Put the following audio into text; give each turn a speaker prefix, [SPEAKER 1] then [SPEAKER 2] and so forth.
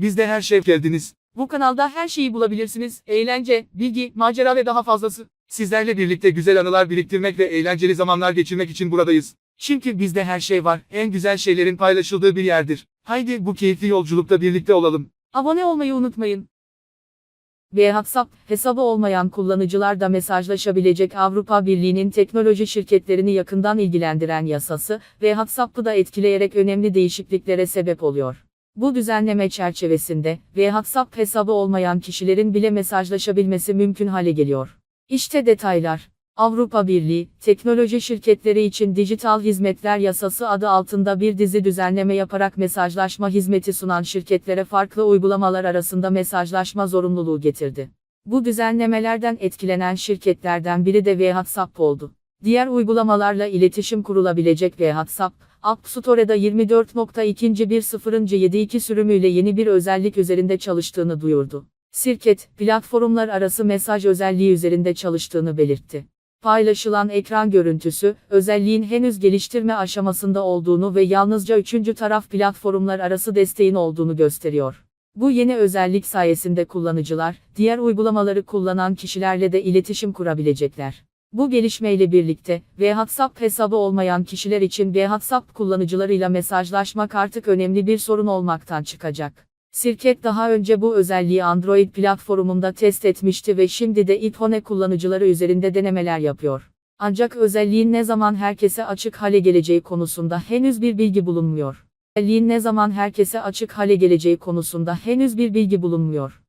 [SPEAKER 1] Bizde her şey geldiniz.
[SPEAKER 2] Bu kanalda her şeyi bulabilirsiniz. Eğlence, bilgi, macera ve daha fazlası.
[SPEAKER 1] Sizlerle birlikte güzel anılar biriktirmek ve eğlenceli zamanlar geçirmek için buradayız. Çünkü bizde her şey var. En güzel şeylerin paylaşıldığı bir yerdir. Haydi bu keyifli yolculukta birlikte olalım.
[SPEAKER 2] Abone olmayı unutmayın. Ve WhatsApp hesabı olmayan kullanıcılar da mesajlaşabilecek Avrupa Birliği'nin teknoloji şirketlerini yakından ilgilendiren yasası ve WhatsApp'ı da etkileyerek önemli değişikliklere sebep oluyor. Bu düzenleme çerçevesinde ve WhatsApp hesabı olmayan kişilerin bile mesajlaşabilmesi mümkün hale geliyor. İşte detaylar. Avrupa Birliği, teknoloji şirketleri için Dijital Hizmetler Yasası adı altında bir dizi düzenleme yaparak mesajlaşma hizmeti sunan şirketlere farklı uygulamalar arasında mesajlaşma zorunluluğu getirdi. Bu düzenlemelerden etkilenen şirketlerden biri de WhatsApp oldu. Diğer uygulamalarla iletişim kurulabilecek WhatsApp, App Store'da 24.2.1.0.72 sürümüyle yeni bir özellik üzerinde çalıştığını duyurdu. Şirket, platformlar arası mesaj özelliği üzerinde çalıştığını belirtti. Paylaşılan ekran görüntüsü, özelliğin henüz geliştirme aşamasında olduğunu ve yalnızca üçüncü taraf platformlar arası desteğin olduğunu gösteriyor. Bu yeni özellik sayesinde kullanıcılar, diğer uygulamaları kullanan kişilerle de iletişim kurabilecekler. Bu gelişmeyle birlikte, WhatsApp hesabı olmayan kişiler için WhatsApp kullanıcılarıyla mesajlaşmak artık önemli bir sorun olmaktan çıkacak. Şirket daha önce bu özelliği Android platformunda test etmişti ve şimdi de iPhone kullanıcıları üzerinde denemeler yapıyor. Ancak özelliğin ne zaman herkese açık hale geleceği konusunda henüz bir bilgi bulunmuyor. Özelliğin ne zaman herkese açık hale geleceği konusunda henüz bir bilgi bulunmuyor.